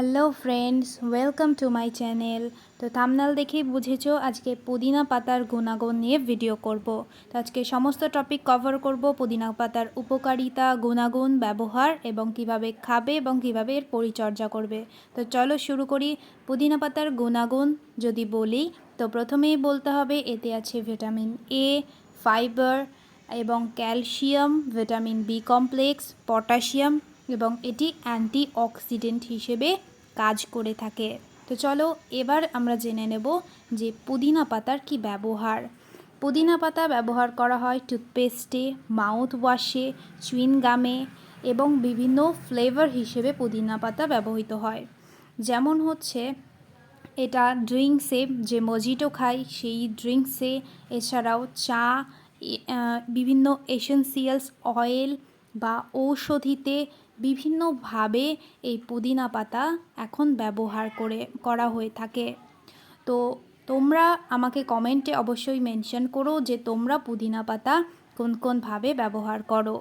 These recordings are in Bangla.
Hello friends welcome to my channel তো থামনাল দেখেই বুঝেছ, আজকে পুদিনা পাতার গুণাগুণ নিয়ে ভিডিও করব। তো আজকে সমস্ত টপিক কভার করব, পুদিনা পাতার উপকারিতা, গুণাগুণ, ব্যবহার এবং কীভাবে খাবে এবং কীভাবে এর পরিচর্যা করবে। তো চলো শুরু করি পুদিনা পাতার গুণাগুণ যদি বলি, তো প্রথমেই বলতে হবে এতে আছে ভিটামিন এ ফাইবার এবং calcium vitamin B complex potassium এবং এটি অ্যান্টি অক্সিডেন্ট হিসেবে কাজ করে থাকে। তো চলো এবার আমরা জেনে নেব যে পুদিনা পাতার কি ব্যবহার। পুদিনা পাতা ব্যবহার করা হয় টুথপেস্টে মাউথ ওয়াশে চুইন গামে এবং বিভিন্ন ফ্লেভার হিসেবে পুদিনা পাতা ব্যবহৃত হয়। যেমন হচ্ছে, এটা ড্রিঙ্কসে যে মজিটো খাই, সেই ড্রিঙ্কসে, এছাড়াও চা বিভিন্ন এসেন্সিয়ালস অয়েল বা ঔষধিতে বিভিন্নভাবে এই পুদিনা পাতা এখন ব্যবহার করে, করা হয়ে থাকে। তো তোমরা আমাকে কমেন্টে অবশ্যই মেনশন করো যে তোমরা পুদিনা পাতা কোন কোনভাবে ব্যবহার করো।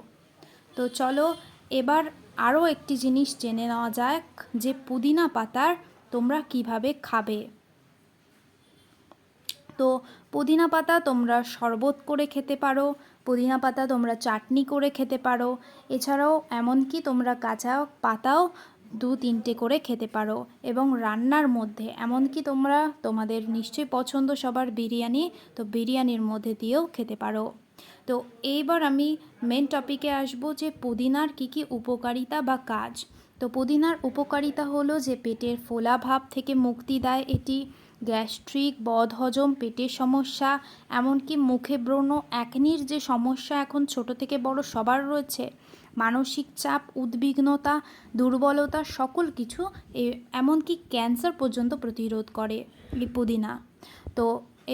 তো চলো, এবার আরও একটি জিনিস জেনে নেওয়া যাক যে পুদিনা পাতার তোমরা কীভাবে খাবে। তো পুদিনা পাতা তোমরা শরবত করে খেতে পারো, পুদিনা পাতা তোমরা চাটনি করে খেতে পারো, এছাড়াও এমনকি তোমরা কাঁচা পাতাও দু তিনটে করে খেতে পারো এবং রান্নার মধ্যে, এমনকি তোমরা, তোমাদের নিশ্চয়ই পছন্দ সবার বিরিয়ানি, তো বিরিয়ানির মধ্যে দিয়েও খেতে পারো। তো এইবার আমি মেন টপিকে আসব যে পুদিনার কী কী উপকারিতা বা কাজ। তো পুদিনার উপকারিতা হলো যে পেটের ফোলা ভাব থেকে মুক্তি দেয় এটি গ্যাস্ট্রিক, বদহজম, পেটের সমস্যা, এমনকি মুখে ব্রণ একনির যে সমস্যা এখন ছোট থেকে বড় সবার রয়েছে, মানসিক চাপ, উদ্বিগ্নতা, দুর্বলতা, সকল কিছু এমনকি ক্যান্সার পর্যন্ত প্রতিরোধ করে এই পুদিনা। তো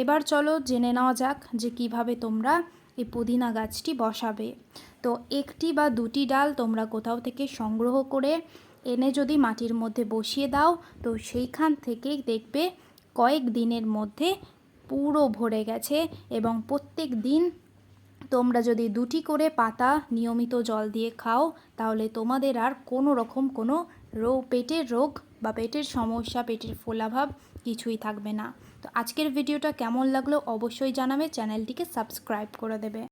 এবার চলো জেনে নেওয়া যাক যে কীভাবে তোমরা এই পুদিনা গাছটি বসাবে। তো একটি বা দুটি ডাল তোমরা কোথাও থেকে সংগ্রহ করে এনে যদি মাটির মধ্যে বসিয়ে দাও, তো সেইখান থেকেই দেখবে কয়েক দিনের মধ্যে পুরো ভরে গেছে এবং প্রত্যেক দিন তোমরা যদি দুটি করে পাতা নিয়মিত জল দিয়ে খাও, তাহলে তোমাদের আর কোনো রকম কোনো রোগ পেটের রোগ বা পেটের সমস্যা, পেটের ফোলাভাব কিছুই থাকবে না। তো আজকের ভিডিওটা কেমন লাগল অবশ্যই জানাবে, চ্যানেলটিকে সাবস্ক্রাইব করে দেবে।